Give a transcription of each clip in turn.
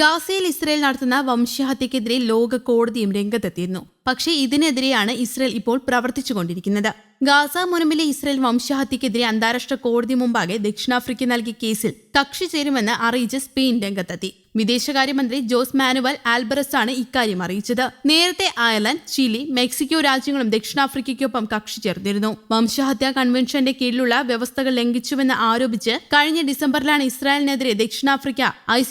ഗാസയിൽ ഇസ്രയേൽ നടത്തുന്ന വംശഹത്യക്കെതിരെ ലോക കോടതിയും രംഗത്തെത്തിയിരുന്നു. പക്ഷേ ഇതിനെതിരെയാണ് ഇസ്രയേൽ ഇപ്പോൾ പ്രവർത്തിച്ചുകൊണ്ടിരിക്കുന്നത്. ഗാസ മുനമ്പിലെ ഇസ്രയേൽ വംശഹത്യക്കെതിരെ അന്താരാഷ്ട്ര കോടതി മുമ്പാകെ ദക്ഷിണാഫ്രിക്ക നൽകിയ കേസിൽ കക്ഷി ചേരുമെന്ന് അറിയിച്ച് സ്പെയിൻ രംഗത്തെത്തി. വിദേശകാര്യമന്ത്രി ജോസ് മാനുവൽ ആൽബറസ് ആണ് ഇക്കാര്യം അറിയിച്ചത്. നേരത്തെ അയർലൻഡ് ചിലി മെക്സിക്കോ രാജ്യങ്ങളും ദക്ഷിണാഫ്രിക്കയ്ക്കൊപ്പം കക്ഷി ചേർന്നിരുന്നു. വംശഹത്യാ കൺവെൻഷന്റെ കീഴിലുള്ള വ്യവസ്ഥകൾ ലംഘിച്ചുവെന്ന് ആരോപിച്ച് കഴിഞ്ഞ ഡിസംബറിലാണ് ഇസ്രായേലിനെതിരെ ദക്ഷിണാഫ്രിക്ക ഐ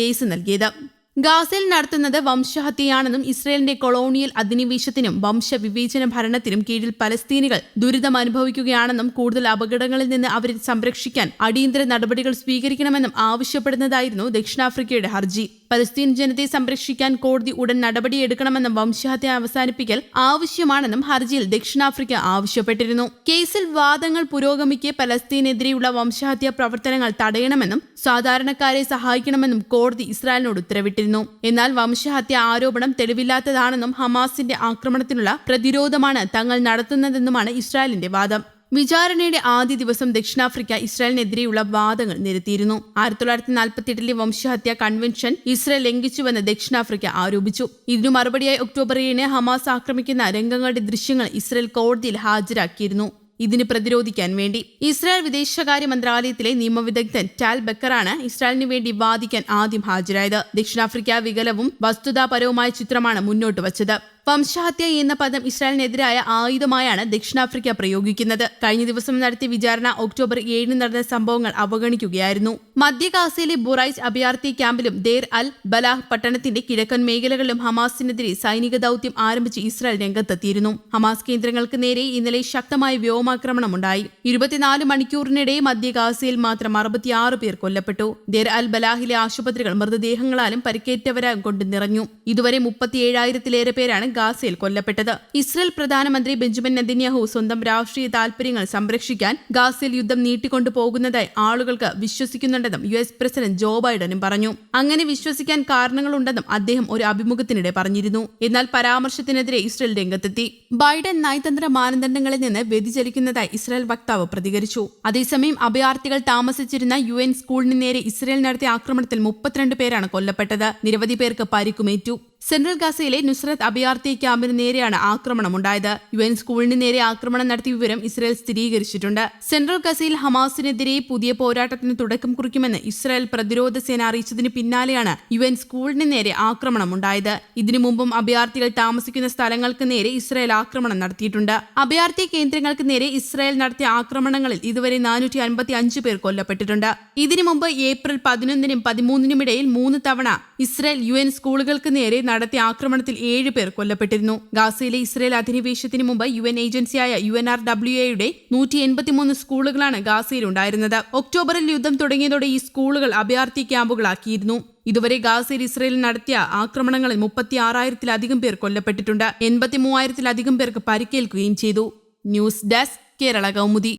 കേസ് നൽകിയത്. ഗാസയിൽ നടത്തുന്നത് വംശഹത്യയാണെന്നും ഇസ്രയേലിന്റെ കൊളോണിയൽ അധിനിവേശത്തിനും വംശവിവേചന ഭരണത്തിനും കീഴിൽ പലസ്തീനികൾ ദുരിതം അനുഭവിക്കുകയാണെന്നും കൂടുതൽ അപകടങ്ങളിൽ നിന്ന് അവരെ സംരക്ഷിക്കാൻ അടിയന്തര നടപടികൾ സ്വീകരിക്കണമെന്നും ആവശ്യപ്പെടുന്നതായിരുന്നു ദക്ഷിണാഫ്രിക്കയുടെ ഹർജി. പലസ്തീൻ ജനതയെ സംരക്ഷിക്കാൻ കോടതി ഉടൻ നടപടിയെടുക്കണമെന്നും വംശഹത്യ അവസാനിപ്പിക്കൽ ആവശ്യമാണെന്നും ഹർജിയിൽ ദക്ഷിണാഫ്രിക്ക ആവശ്യപ്പെട്ടിരുന്നു. കേസിൽ വാദങ്ങൾ പുരോഗമിക്കെ പലസ്തീനെതിരെയുള്ള വംശഹത്യ പ്രവർത്തനങ്ങൾ തടയണമെന്നും സാധാരണക്കാരെ സഹായിക്കണമെന്നും കോടതി ഇസ്രായേലിനോട് ഉത്തരവിട്ടിരുന്നു. എന്നാൽ വംശഹത്യ ആരോപണം തെളിവില്ലാത്തതാണെന്നും ഹമാസിന്റെ ആക്രമണത്തിനുള്ള പ്രതിരോധമാണ് തങ്ങൾ നടത്തുന്നതെന്നുമാണ് ഇസ്രായേലിന്റെ വാദം. വിചാരണയുടെ ആദ്യ ദിവസം ദക്ഷിണാഫ്രിക്ക ഇസ്രായേലിനെതിരെയുള്ള വാദങ്ങൾ നിരത്തിയിരുന്നു. ആയിരത്തി തൊള്ളായിരത്തി നാൽപ്പത്തിയെട്ടിലെ വംശഹത്യ കൺവെൻഷൻ ഇസ്രായേൽ ലംഘിച്ചുവെന്ന് ദക്ഷിണാഫ്രിക്ക ആരോപിച്ചു. ഇതിനു മറുപടിയായി ഒക്ടോബർ ഏഴിന് ഹമാസ് ആക്രമിക്കുന്ന രംഗങ്ങളുടെ ദൃശ്യങ്ങൾ ഇസ്രായേൽ കോടതിയിൽ ഹാജരാക്കിയിരുന്നു. ഇതിന് പ്രതിരോധിക്കാൻ വേണ്ടി. ഇസ്രായേൽ വിദേശകാര്യ മന്ത്രാലയത്തിലെ നിയമവിദഗ്ധൻ ടാൽ ബക്കറാണ് ഇസ്രായേലിന് വേണ്ടി വാദിക്കാൻ ആദ്യം ഹാജരായത്. ദക്ഷിണാഫ്രിക്ക വികലവും വസ്തുതാപരവുമായ ചിത്രമാണ് മുന്നോട്ട് വച്ചത്. വംശഹത്യ എന്ന പദം ഇസ്രായേലിനെതിരായ ആയുധമായാണ് ദക്ഷിണാഫ്രിക്ക പ്രയോഗിക്കുന്നത്. കഴിഞ്ഞ ദിവസം നടത്തിയ വിചാരണ ഒക്ടോബർ ഏഴിന് നടന്ന സംഭവങ്ങൾ അവഗണിക്കുകയായിരുന്നു. മധ്യ ഗാസയിലെ ബുറൈസ് അഭയാർത്ഥി ക്യാമ്പിലും ദേർ അൽ ബലാഹ് പട്ടണത്തിന്റെ കിഴക്കൻ മേഖലകളിലും ഹമാസിനെതിരെ സൈനിക ദൌത്യം ആരംഭിച്ച് ഇസ്രായേൽ രംഗത്തെത്തിയിരുന്നു. ഹമാസ് കേന്ദ്രങ്ങൾക്ക് നേരെ ഇന്നലെ ശക്തമായ വ്യോമാക്രമണം ഉണ്ടായി. ഇരുപത്തിനാല് മണിക്കൂറിനിടെ മധ്യ ഗാസയിൽ മാത്രം അറുപത്തിയാറ് പേർ കൊല്ലപ്പെട്ടു. ദേർ അൽ ബലാഹിലെ ആശുപത്രികൾ മൃതദേഹങ്ങളാലും പരിക്കേറ്റവരാലും കൊണ്ട് നിറഞ്ഞു. ഇതുവരെ മുപ്പത്തിയേഴായിരത്തിലേറെ പേരാണ് ഗാസയിൽ കൊല്ലപ്പെട്ടത്. ഇസ്രയേൽ പ്രധാനമന്ത്രി ബെഞ്ചമിൻ നെതിന്യാഹു സ്വന്തം രാഷ്ട്രീയ താൽപര്യങ്ങൾ സംരക്ഷിക്കാൻ ഗാസയിൽ യുദ്ധം നീട്ടിക്കൊണ്ടു പോകുന്നതായി ആളുകൾക്ക് വിശ്വസിക്കുന്നുണ്ടെന്നും യു എസ് പ്രസിഡന്റ് ജോ ബൈഡനും പറഞ്ഞു. അങ്ങനെ വിശ്വസിക്കാൻ കാരണങ്ങളുണ്ടെന്നും അദ്ദേഹം ഒരു അഭിമുഖത്തിനിടെ പറഞ്ഞിരുന്നു. എന്നാൽ പരാമർശത്തിനെതിരെ ഇസ്രയേൽ രംഗത്തെത്തി. ബൈഡൻ നയതന്ത്ര മാനദണ്ഡങ്ങളിൽ നിന്ന് വ്യതിചലിക്കുന്നതായി ഇസ്രായേൽ വക്താവ് പ്രതികരിച്ചു. അതേസമയം അഭയാർത്ഥികൾ താമസിച്ചിരുന്ന യു എൻ സ്കൂളിന് നേരെ ഇസ്രയേൽ നടത്തിയ ആക്രമണത്തിൽ മുപ്പത്തിരണ്ട് പേരാണ് കൊല്ലപ്പെട്ടത്. നിരവധി പേർക്ക് പരിക്കുമേറ്റു. സെൻട്രൽ ഗാസയിലെ നുസ്രത്ത് അഭയാർത്ഥി ക്യാമ്പിന് നേരെയാണ് ആക്രമണമുണ്ടായത് യു എൻ സ്കൂളിന് നേരെ ആക്രമണം നടത്തിയ വിവരം ഇസ്രായേൽ സ്ഥിരീകരിച്ചിട്ടുണ്ട്. സെൻട്രൽ ഗസയിൽ ഹമാസിനെതിരെ പുതിയ പോരാട്ടത്തിന് തുടക്കം കുറിക്കുമെന്ന് ഇസ്രായേൽ പ്രതിരോധ സേന അറിയിച്ചതിന് പിന്നാലെയാണ് യു എൻ സ്കൂളിന് നേരെ ആക്രമണമുണ്ടായത് ഇതിനു മുമ്പും അഭയാർത്ഥികൾ താമസിക്കുന്ന സ്ഥലങ്ങൾക്ക് നേരെ ഇസ്രായേൽ ആക്രമണം നടത്തിയിട്ടുണ്ട്. അഭയാർത്ഥി കേന്ദ്രങ്ങൾക്ക് നേരെ ഇസ്രായേൽ നടത്തിയ ആക്രമണങ്ങളിൽ ഇതുവരെ നാനൂറ്റി അൻപത്തി അഞ്ച് പേർ കൊല്ലപ്പെട്ടിട്ടുണ്ട്. ഇതിനു മുമ്പ് ഏപ്രിൽ പതിനൊന്നിനും പതിമൂന്നിനും ഇടയിൽ മൂന്ന് തവണ ഇസ്രായേൽ യു എൻ സ്കൂളുകൾക്ക് നേരെ നടത്തിയ ആക്രമണത്തിൽ ഏഴ് പേർ കൊല്ലപ്പെട്ടിരുന്നു. ഗാസയിലെ ഇസ്രയേൽ അധിനിവേശത്തിന് മുമ്പ് യു എൻ ഏജൻസിയായ യു എൻ ആർ ഡബ്ല്യു എയുടെ നൂറ്റി എൺപത്തിമൂന്ന് സ്കൂളുകളാണ് ഗാസയിൽ ഉണ്ടായിരുന്നത് ഒക്ടോബറിൽ യുദ്ധം തുടങ്ങിയതോടെ ഈ സ്കൂളുകൾ അഭയാർത്ഥി ക്യാമ്പുകളാക്കിയിരുന്നു. ഇതുവരെ ഗാസയിൽ ഇസ്രയേൽ നടത്തിയ ആക്രമണങ്ങളിൽ മുപ്പത്തി ആറായിരത്തിലധികം പേർ കൊല്ലപ്പെട്ടിട്ടുണ്ട്. എൺപത്തി മൂവായിരത്തിലധികം പേർക്ക് പരിക്കേൽക്കുകയും ചെയ്തു. News desk Kerala Kaumudi.